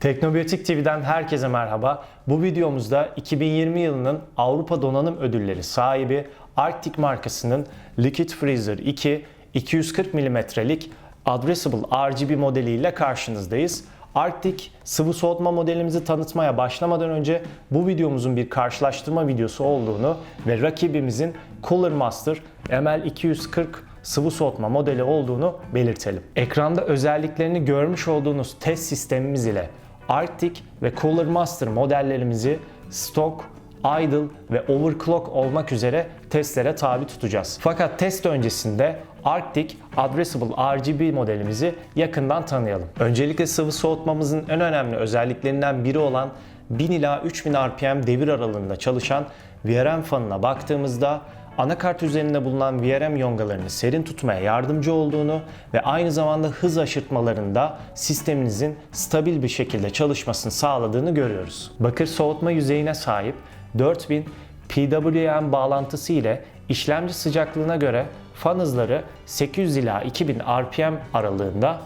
Teknobiyotik TV'den herkese merhaba. Bu videomuzda 2020 yılının Avrupa Donanım Ödülleri sahibi Arctic markasının Liquid Freezer 2 240 mm'lik Addressable RGB modeliyle karşınızdayız. Arctic sıvı soğutma modelimizi tanıtmaya başlamadan önce bu videomuzun bir karşılaştırma videosu olduğunu ve rakibimizin Cooler Master ML240 sıvı soğutma modeli olduğunu belirtelim. Ekranda özelliklerini görmüş olduğunuz test sistemimiz ile Arctic ve Cooler Master modellerimizi stock, idle ve overclock olmak üzere testlere tabi tutacağız. Fakat test öncesinde Arctic Addressable RGB modelimizi yakından tanıyalım. Öncelikle sıvı soğutmamızın en önemli özelliklerinden biri olan 1000 ila 3000 RPM devir aralığında çalışan VRM fanına baktığımızda anakart üzerinde bulunan VRM yongalarını serin tutmaya yardımcı olduğunu ve aynı zamanda hız aşırtmalarında sisteminizin stabil bir şekilde çalışmasını sağladığını görüyoruz. Bakır soğutma yüzeyine sahip 4000 PWM bağlantısı ile işlemci sıcaklığına göre fan hızları 800 ila 2000 RPM aralığında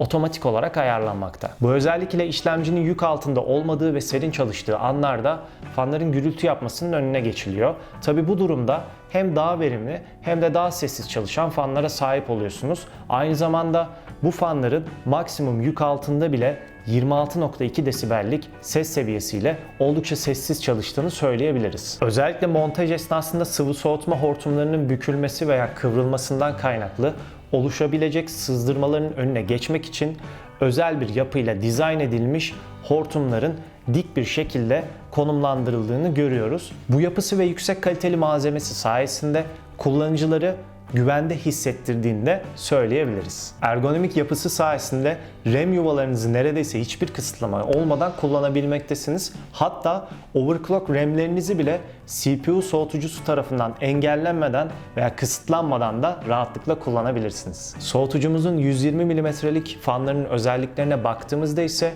otomatik olarak ayarlanmakta. Bu özellik ile işlemcinin yük altında olmadığı ve serin çalıştığı anlarda fanların gürültü yapmasının önüne geçiliyor. Tabi bu durumda hem daha verimli hem de daha sessiz çalışan fanlara sahip oluyorsunuz. Aynı zamanda bu fanların maksimum yük altında bile 26.2 desibellik ses seviyesiyle oldukça sessiz çalıştığını söyleyebiliriz. Özellikle montaj esnasında sıvı soğutma hortumlarının bükülmesi veya kıvrılmasından kaynaklı oluşabilecek sızdırmaların önüne geçmek için özel bir yapıyla dizayn edilmiş hortumların dik bir şekilde konumlandırıldığını görüyoruz. Bu yapısı ve yüksek kaliteli malzemesi sayesinde kullanıcıları güvende hissettirdiğinde söyleyebiliriz. Ergonomik yapısı sayesinde RAM yuvalarınızı neredeyse hiçbir kısıtlama olmadan kullanabilmektesiniz. Hatta overclock RAM'lerinizi bile CPU soğutucusu tarafından engellenmeden veya kısıtlanmadan da rahatlıkla kullanabilirsiniz. Soğutucumuzun 120 mm'lik fanların özelliklerine baktığımızda ise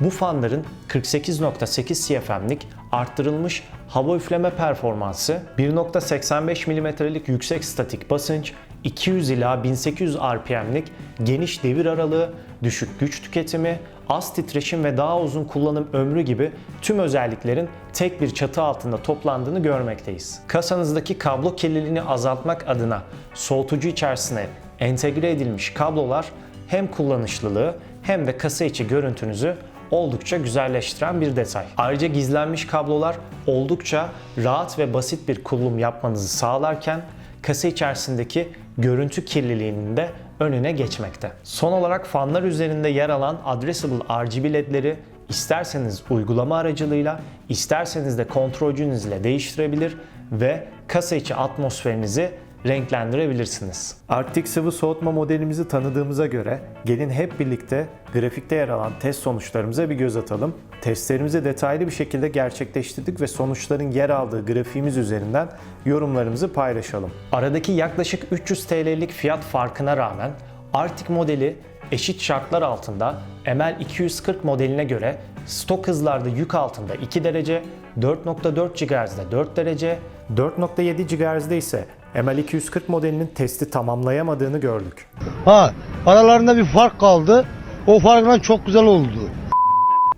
bu fanların 48.8 CFM'lik arttırılmış hava üfleme performansı, 1.85 mm'lik yüksek statik basınç, 200 ila 1800 RPM'lik geniş devir aralığı, düşük güç tüketimi, az titreşim ve daha uzun kullanım ömrü gibi tüm özelliklerin tek bir çatı altında toplandığını görmekteyiz. Kasanızdaki kablo kirliliğini azaltmak adına soğutucu içerisine entegre edilmiş kablolar hem kullanışlılığı hem de kasa içi görüntünüzü oldukça güzelleştiren bir detay. Ayrıca gizlenmiş kablolar oldukça rahat ve basit bir kullanım yapmanızı sağlarken kasa içerisindeki görüntü kirliliğinin de önüne geçmekte. Son olarak fanlar üzerinde yer alan Addressable RGB ledleri isterseniz uygulama aracılığıyla, isterseniz de kontrolcünüz ile değiştirebilir ve kasa içi atmosferinizi renklendirebilirsiniz. Arctic sıvı soğutma modelimizi tanıdığımıza göre gelin hep birlikte grafikte yer alan test sonuçlarımıza bir göz atalım. Testlerimizi detaylı bir şekilde gerçekleştirdik ve sonuçların yer aldığı grafiğimiz üzerinden yorumlarımızı paylaşalım. Aradaki yaklaşık 300 TL'lik fiyat farkına rağmen Arctic modeli eşit şartlar altında ML240 modeline göre stok hızlarda yük altında 2 derece, 4.4 GHz'de 4 derece, 4.7 GHz'de ise ML240 modelinin testi tamamlayamadığını gördük. Ha aralarında bir fark kaldı. O farkla çok güzel oldu.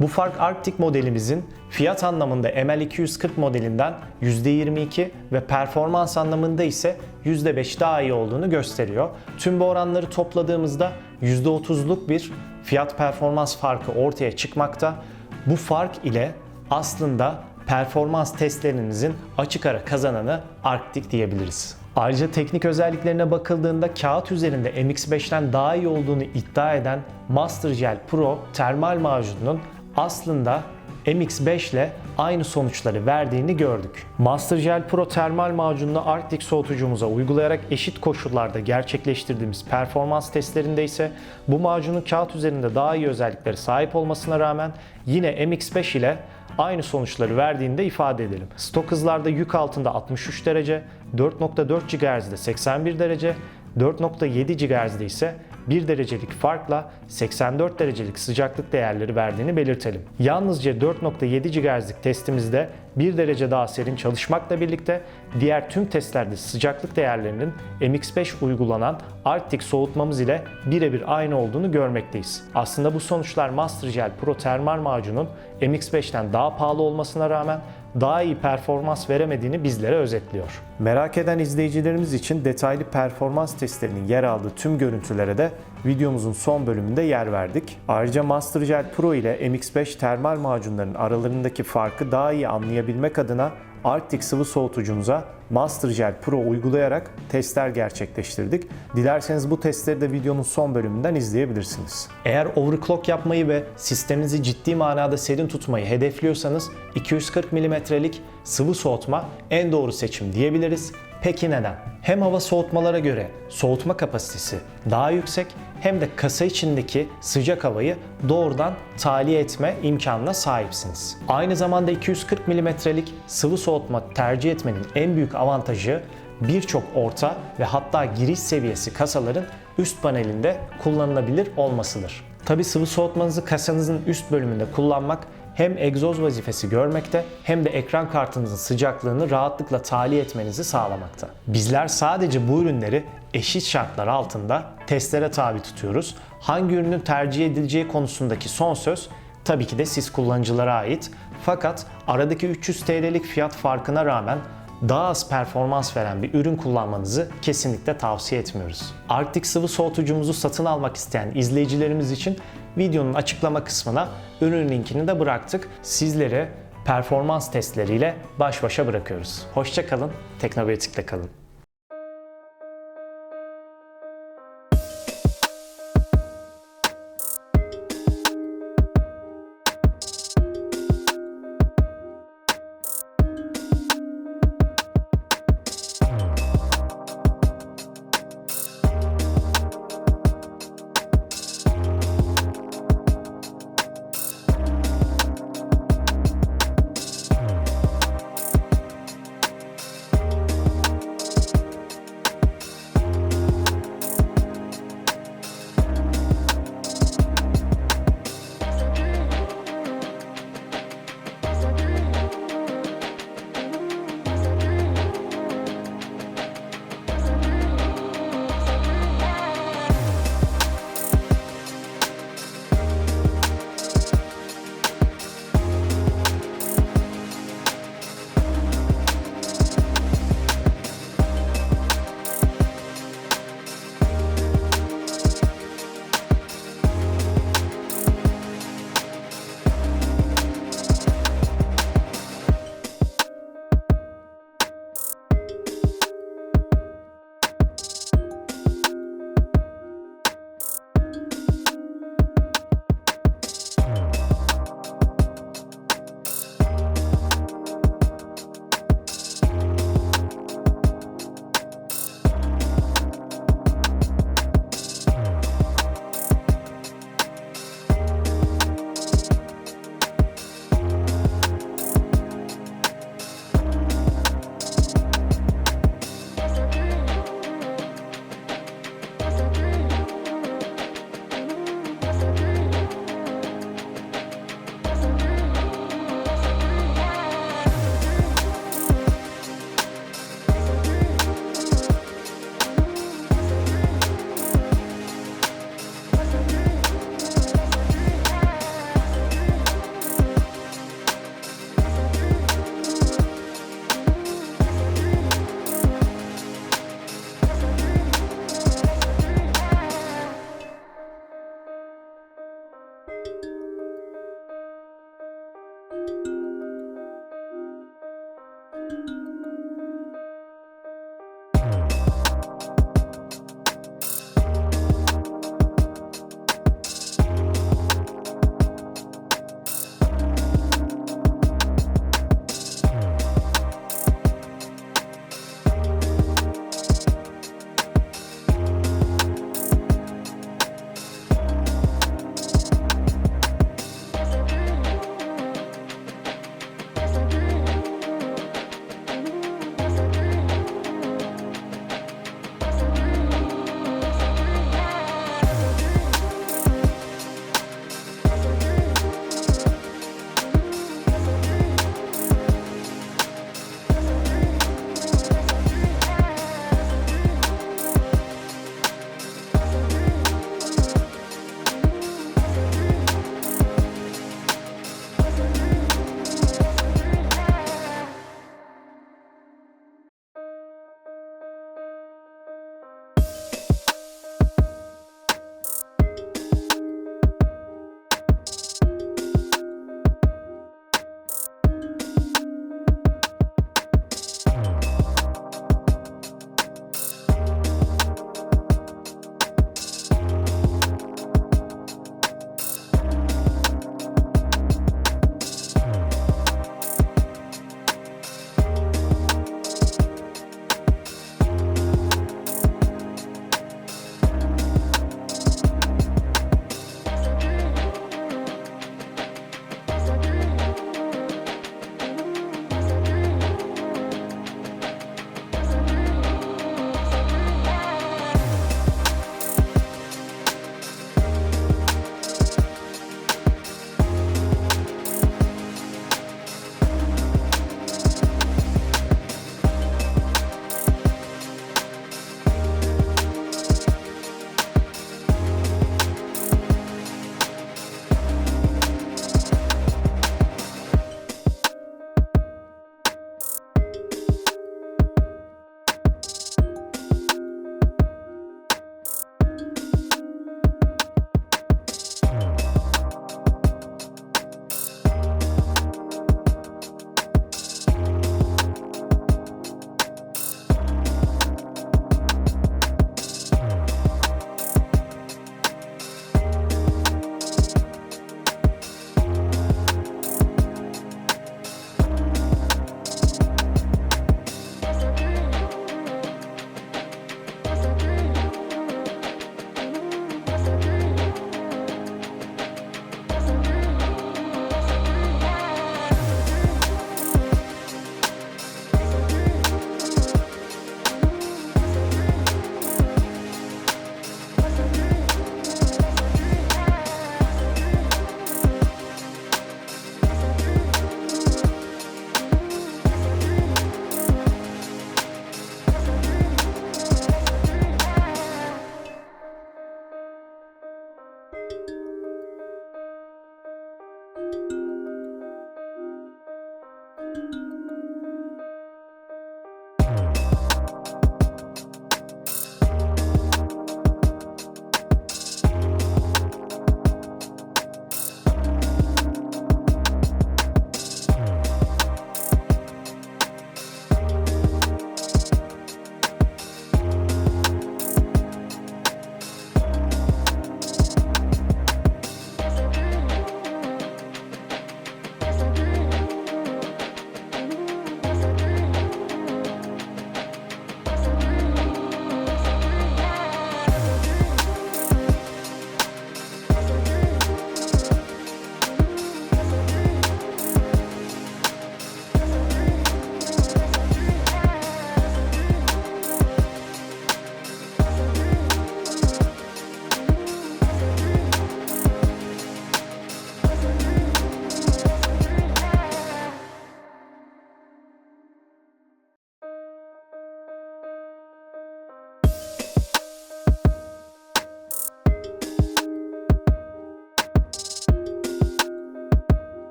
Bu fark Arctic modelimizin fiyat anlamında ML240 modelinden %22 ve performans anlamında ise %5 daha iyi olduğunu gösteriyor. Tüm bu oranları topladığımızda %30'luk bir fiyat performans farkı ortaya çıkmakta. Bu fark ile aslında performans testlerinizin açık ara kazananı Arctic diyebiliriz. Ayrıca teknik özelliklerine bakıldığında kağıt üzerinde MX5'ten daha iyi olduğunu iddia eden Mastergel Pro termal macununun aslında MX5 ile aynı sonuçları verdiğini gördük. Mastergel Pro termal macununu Arctic soğutucumuza uygulayarak eşit koşullarda gerçekleştirdiğimiz performans testlerinde ise bu macunun kağıt üzerinde daha iyi özelliklere sahip olmasına rağmen yine MX5 ile aynı sonuçları verdiğini de ifade edelim. Stok hızlarda yük altında 63 derece, 4.4 GHz'de 81 derece, 4.7 GHz'de ise 1 derecelik farkla 84 derecelik sıcaklık değerleri verdiğini belirtelim. Yalnızca 4.7 GHz'lik testimizde 1 derece daha serin çalışmakla birlikte diğer tüm testlerde sıcaklık değerlerinin MX5 uygulanan Arctic soğutmamız ile birebir aynı olduğunu görmekteyiz. Aslında bu sonuçlar Mastergel Pro termal macunun MX5'ten daha pahalı olmasına rağmen daha iyi performans veremediğini bizlere özetliyor. Merak eden izleyicilerimiz için detaylı performans testlerinin yer aldığı tüm görüntülere de videomuzun son bölümünde yer verdik. Ayrıca Mastergel Pro ile MX5 termal macunların aralarındaki farkı daha iyi anlayabilmek adına Arctic sıvı soğutucumuza Mastergel Pro uygulayarak testler gerçekleştirdik. Dilerseniz bu testleri de videonun son bölümünden izleyebilirsiniz. Eğer overclock yapmayı ve sisteminizi ciddi manada serin tutmayı hedefliyorsanız 240 mm'lik sıvı soğutma en doğru seçim diyebiliriz. Peki neden? Hem hava soğutmalara göre soğutma kapasitesi daha yüksek hem de kasa içindeki sıcak havayı doğrudan tahliye etme imkanına sahipsiniz. Aynı zamanda 240 mm'lik sıvı soğutma tercih etmenin en büyük avantajı birçok orta ve hatta giriş seviyesi kasaların üst panelinde kullanılabilir olmasıdır. Tabi sıvı soğutmanızı kasanızın üst bölümünde kullanmak hem egzoz vazifesi görmekte hem de ekran kartınızın sıcaklığını rahatlıkla tahliye etmenizi sağlamakta. Bizler sadece bu ürünleri eşit şartlar altında testlere tabi tutuyoruz. Hangi ürünün tercih edileceği konusundaki son söz tabii ki de siz kullanıcılara ait. Fakat aradaki 300 TL'lik fiyat farkına rağmen daha az performans veren bir ürün kullanmanızı kesinlikle tavsiye etmiyoruz. Arctic sıvı soğutucumuzu satın almak isteyen izleyicilerimiz için videonun açıklama kısmına ürün linkini de bıraktık. Sizleri performans testleriyle baş başa bırakıyoruz. Hoşça kalın, teknobiyotikle kalın.